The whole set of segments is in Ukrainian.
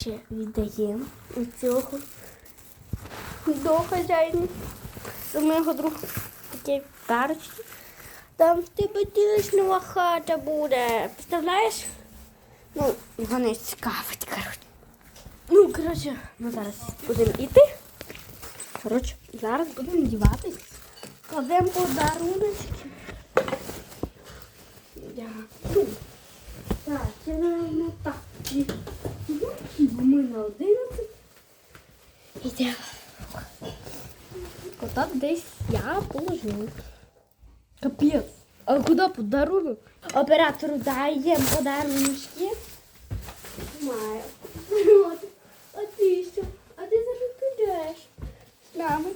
Ще віддаємо у цього до хазяїна, до моєго друга. Такі парочки. Там в тебе тишнова хата буде. Представляєш? Ну, його цікавить, коротше. Ну, коротше, ми зараз будемо йти. Коротше, зараз будемо діватись. Кладемо подаруночки. Дякую. Йдемо. Отак десь я положу. Капець. А куди подарунок? Оператору даємо подарунки. Маю. От. А ти що? А ти зараз підеш з нами.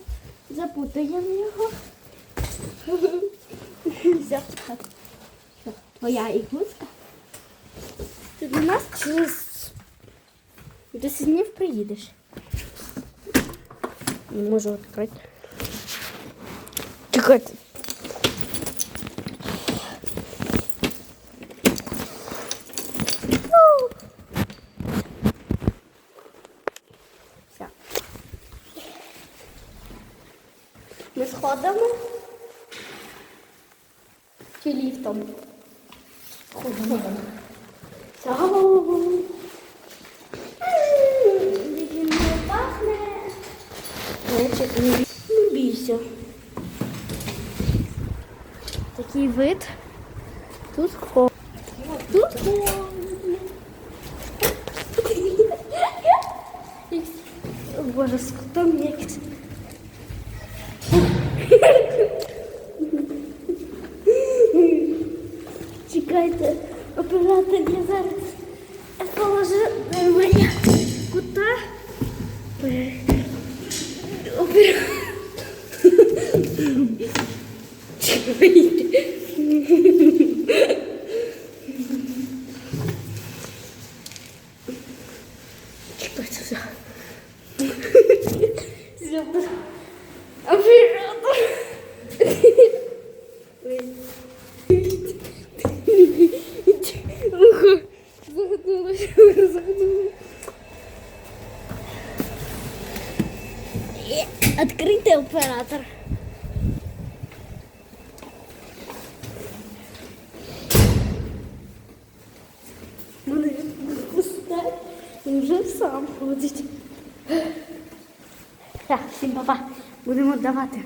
Запутаємо його. Все. так. Твоя ігрушка. Ти до нас через 10 днів приїдеш. Не можу відкрити. Чекайте. Ну. Все. Ми сходимо. Чи ліфтом? Ходимо. Все. Значить, не бій- не бійся. Такий вид. Тут холодно. Тут холодно. Боже, котом якось. Чекайте, оператор я зараз положу нормально кута. Оператор. Чекайте. Чекайте все. Все. Оператор. Ого, загнулась, загнулась. Открытый оператор. Вже сам ходить. Так, всім папа. Будемо давати.